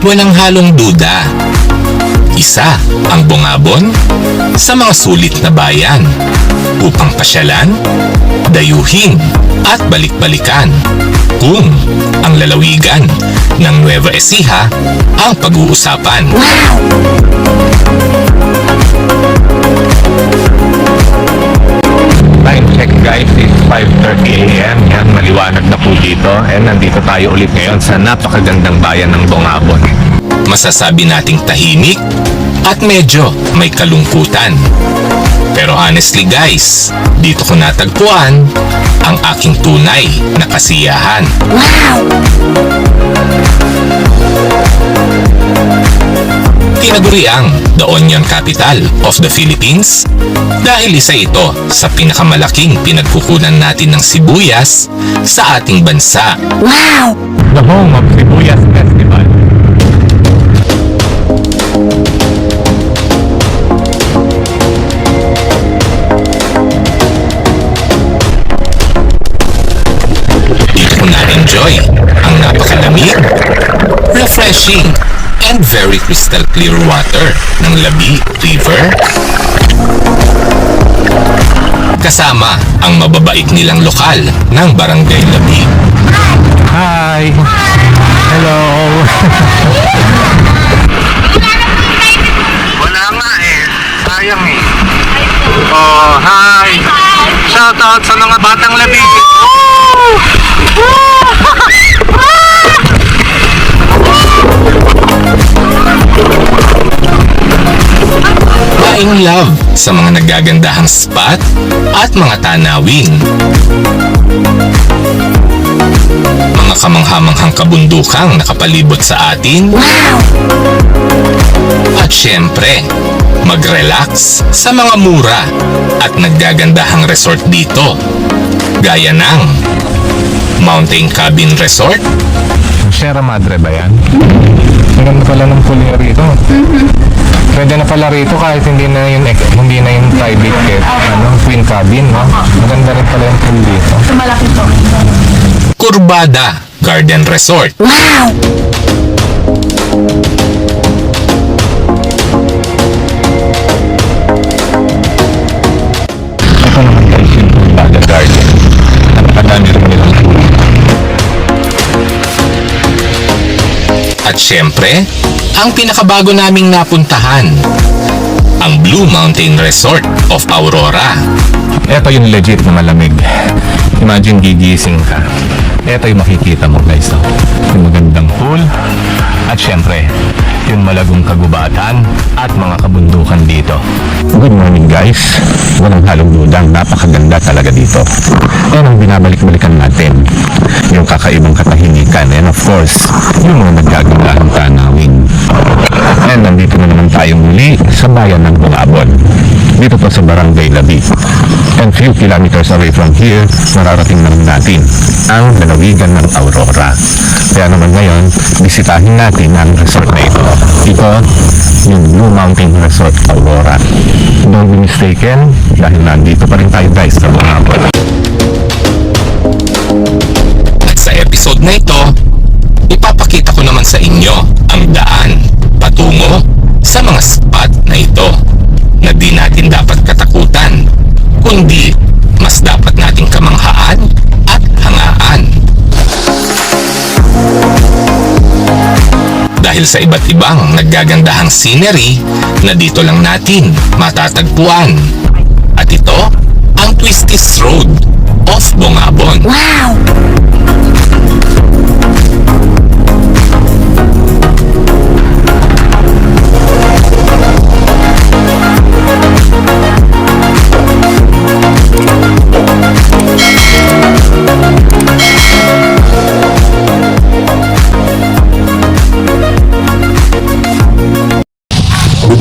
walang halong duda. Isa ang bungabon sa mga sulit na bayan upang pasyalan, dayuhin at balik-balikan kung ang lalawigan ng Nueva Ecija ang pag-uusapan. Time check guys is 5.30am. Yan, maliwanag na po dito. And nandito tayo ulit ngayon sa napakagandang bayan ng Bongabon. Masasabi nating tahimik at medyo may kalungkutan. Pero honestly guys, dito ko natagpuan ang aking tunay na kasiyahan. Tinaguriang the Onion Capital of the Philippines dahil isa ito sa pinakamalaking pinagkukunan natin ng sibuyas sa ating bansa. Wow! The home of Sibuyas Festival. Dito ko na-enjoy ang napakalamig, refreshing, and very crystal clear water ng Labi River. Kasama ang mababait nilang lokal ng Barangay Labi. Hi! Hello! Wala nga eh. Sayang eh. Oh, hi. Shout out sa mga batang labi. Daing love sa mga nagagandahang spot at mga tanawin. Mga kamanghamanghang kabundukang nakapalibot sa atin. At syempre, mag-relax sa mga mura at naggagandahang resort dito. Gaya ng Mountain Cabin Resort, Sierra Madre ba yan? Ang ganda pala ng pool rito. Pwede na pala rito kahit hindi na yung hindi na yung private jet, ano, twin cabin, no? Maganda rin pala yung pool dito. Malaki to. Kurbada Garden Resort, Wow! Ito naman guys yung Baga Garden. Napakadami rin nilang pool. At syempre, ang pinakabago naming napuntahan, ang Blue Mountain Resort of Aurora. Ito yung legit na malamig. Imagine gigising ka. Ito yung makikita mo guys. Oh. Yung magandang pool. At syempre, yung malagong kagubatan at mga kabundukan dito. Good morning guys. Walang halong dudang. Napakaganda talaga dito. Yan ang binabalik-balikan natin. Yung kakaibang katahimikan. And of course, yung mga nagagandahang tanawin. And nandito na naman tayo muli sa bayan ng Bungabon. Dito po sa Barangay Labi. And few kilometers away from here, mararating naman natin ang lalawigan ng Aurora. Kaya naman ngayon, bisitahin natin ang resort na ito. Ito, yung Blue Mountain Resort Aurora. Don't be mistaken, dahil nandito pa rin tayo guys sa Bungabon. At sa episode na ito, ipapakita ko naman sa inyo ang daan patungo sa mga spot na ito na di natin dapat katakutan, kundi mas dapat nating kamanghaan at hangaan. Dahil sa iba't ibang naggagandahang scenery na dito lang natin matatagpuan. At ito ang Twisties Road of Bongabon. Wow!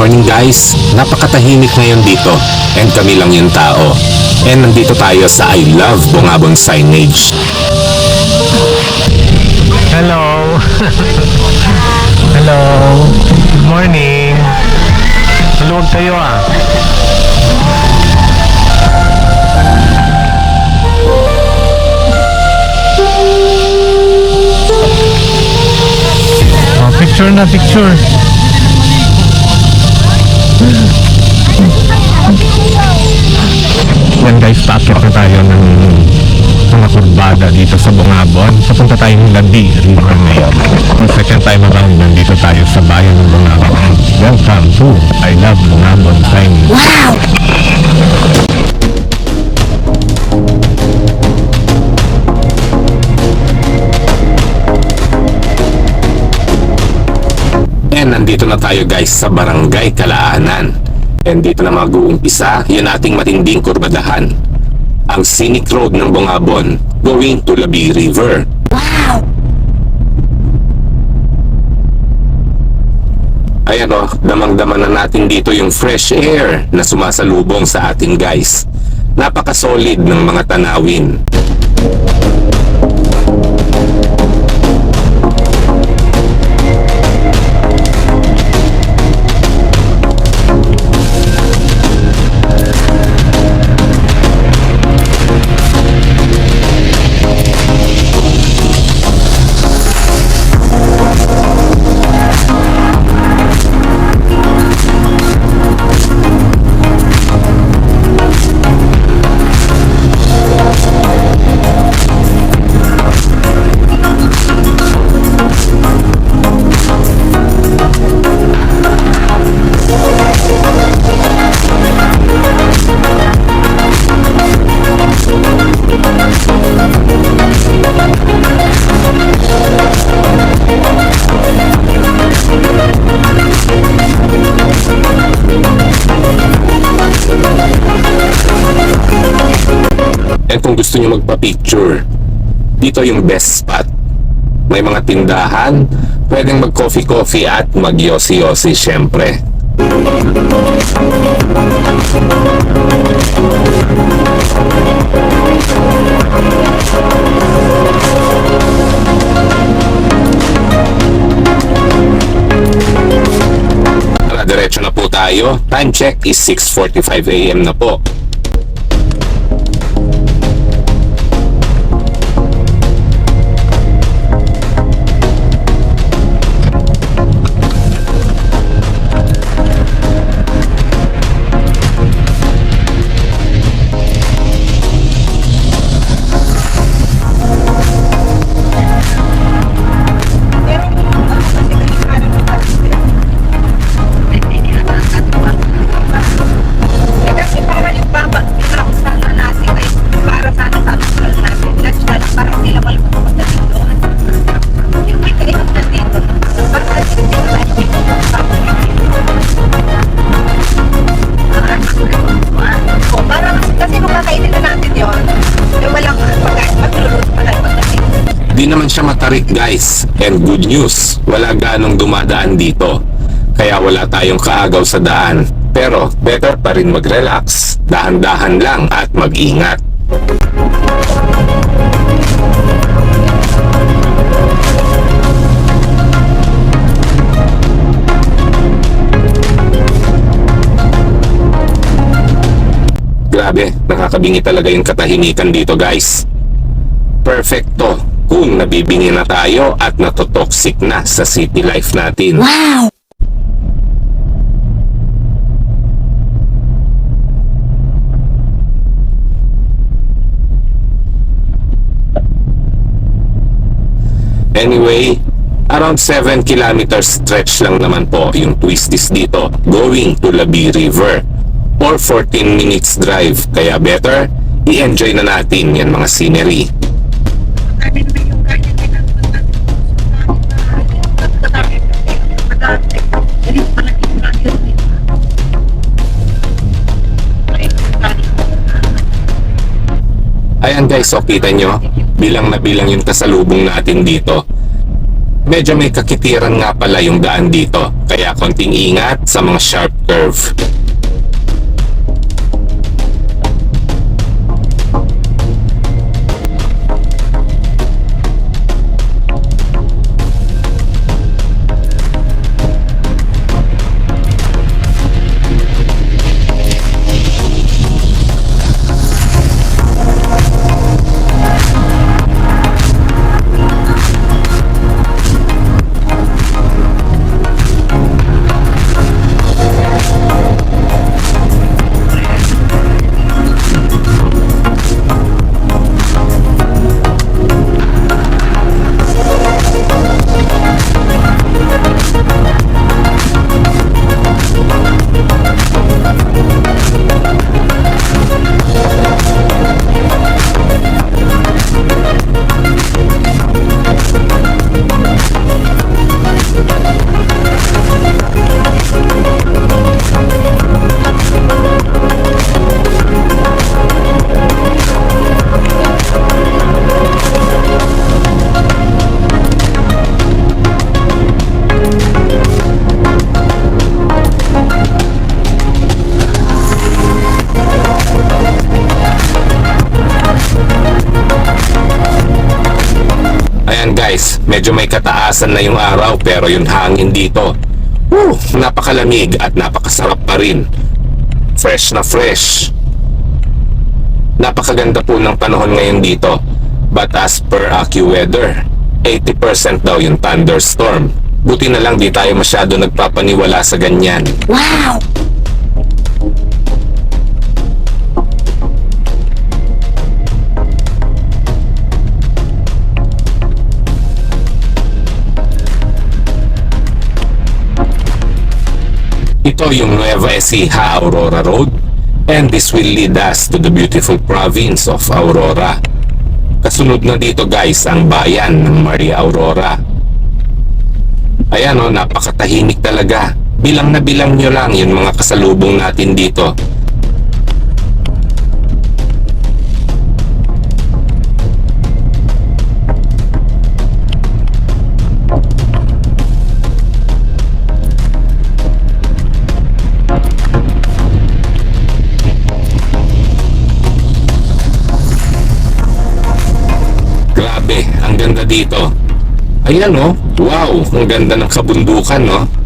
Morning guys! Napakatahimik ngayon dito and kami lang yung tao. And nandito tayo sa I Love Bongabon signage. Hello! Hello! Good morning! Maluwag kayo ah. Picture Picture na, picture. Guys, paakit na tayo ng mga kurbada dito sa Bungabon. Papunta tayong Landi River ngayon. For second time around, nandito tayo sa bayan ng Bungabon. Welcome to I Love Bungabon Time. And nandito na tayo guys sa Barangay Kalaanan. And dito na mag-uumpisa yung ating matinding kurbadahan. Ang scenic road ng Bungabon going to Labi River. Ayan o, damang-dama na natin dito yung fresh air na sumasalubong sa atin guys. Napaka-solid ng mga tanawin. Kung gusto nyo magpa-picture, dito yung best spot. May mga tindahan, pwedeng mag-coffee-coffee at mag-yosi-yosi syempre. Tara, diretso na po tayo. Time check is 6.45 a.m. na po. Matarik guys. And good news, wala ganong dumadaan dito. Kaya wala tayong kaagaw sa daan. Pero better pa rin mag-relax. Dahan-dahan lang at mag-ingat. Grabe, nakakabingi talaga yung katahimikan dito guys. Perfecto kung nabibingi na tayo at natotoxic na sa city life natin. Anyway, around 7 kilometers stretch lang naman po yung twisties dito going to Labi River or 14 minutes drive. Kaya better, i-enjoy na natin yan mga scenery. Ayan guys, so kita nyo, bilang na bilang yung kasalubong natin dito. Medyo may kakitiran nga pala yung daan dito, kaya konting ingat sa mga sharp curve. Ayan guys, medyo may kataasan na yung araw pero yung hangin dito. Woo, napakalamig at napakasarap pa rin. Fresh na fresh. Napakaganda po ng panahon ngayon dito. But as per AccuWeather, 80% daw yung thunderstorm. Buti na lang di tayo masyado nagpapaniwala sa ganyan. Wow! Ito yung Nueva Ecija Aurora Road and this will lead us to the beautiful province of Aurora. Kasunod na dito guys ang bayan ng Maria Aurora. Ayan o, napakatahimik talaga. Bilang na bilang nyo lang yung mga kasalubong natin dito. Grabe, ang ganda dito. Ayan oh, wow, ang ganda ng kabundukan no.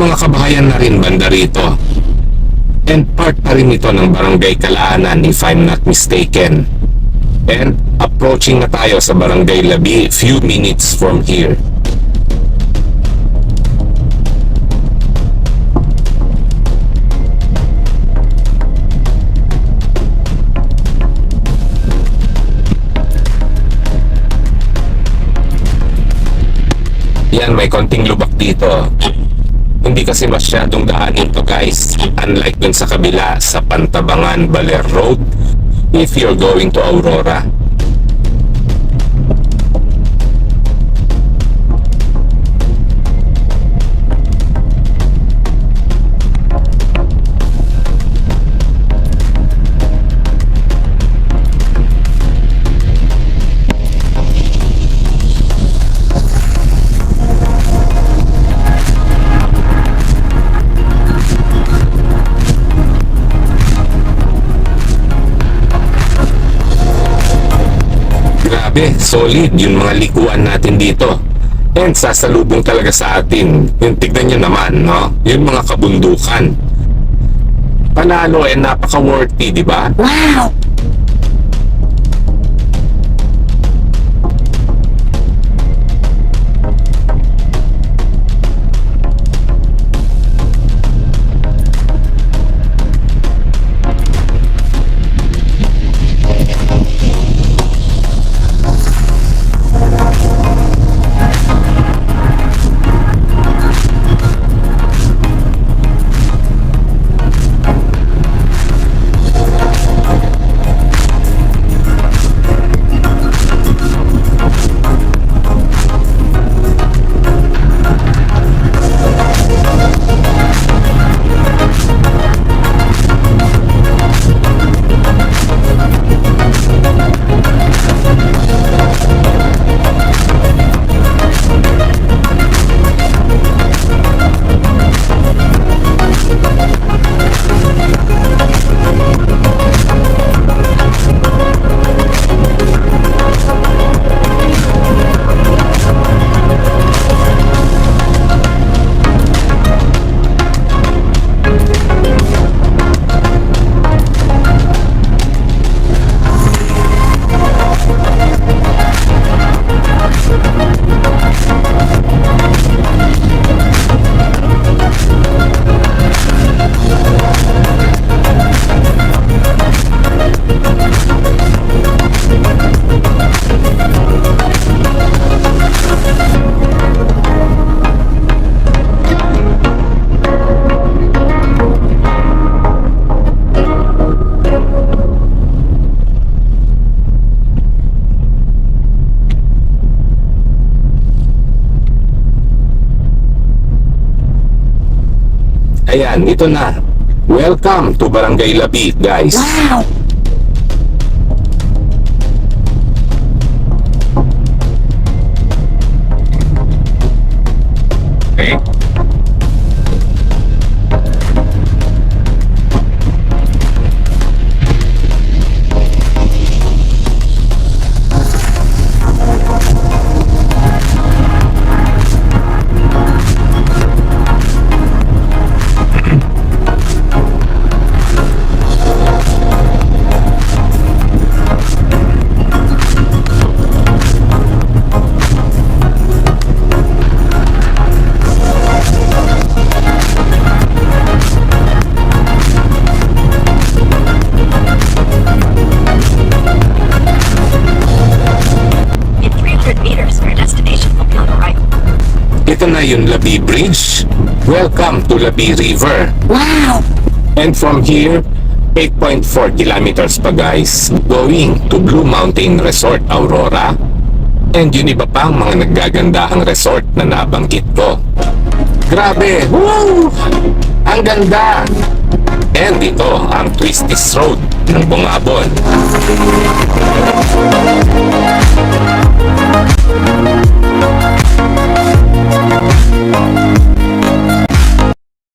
Mga kabahayan na rin banda rito. And part pa rin ito ng Barangay Kalaanan if I'm not mistaken. And approaching na tayo sa Barangay Labi few minutes from here. Yan, may konting lubak dito. Hindi kasi masyadong daanin to guys. Unlike dun sa kabila sa Pantabangan Baler Road if you're going to Aurora. Grabe, solid yung mga likuan natin dito. And sasalubong talaga sa atin. Yung tignan nyo naman, no? Yung mga kabundukan. Panalo eh, napaka-worthy, di ba? Wow! Ayan, ito na. Welcome to Barangay Labi, guys. Okay. Ito na yung Labi Bridge. Welcome to Labi River. Wow! And from here, 8.4 kilometers pa guys, going to Blue Mountain Resort Aurora. And yun iba pang mga naggagandahang resort na nabanggit ko. Grabe! Woo! Ang ganda! And ito ang Twisties Road ng Bungabon.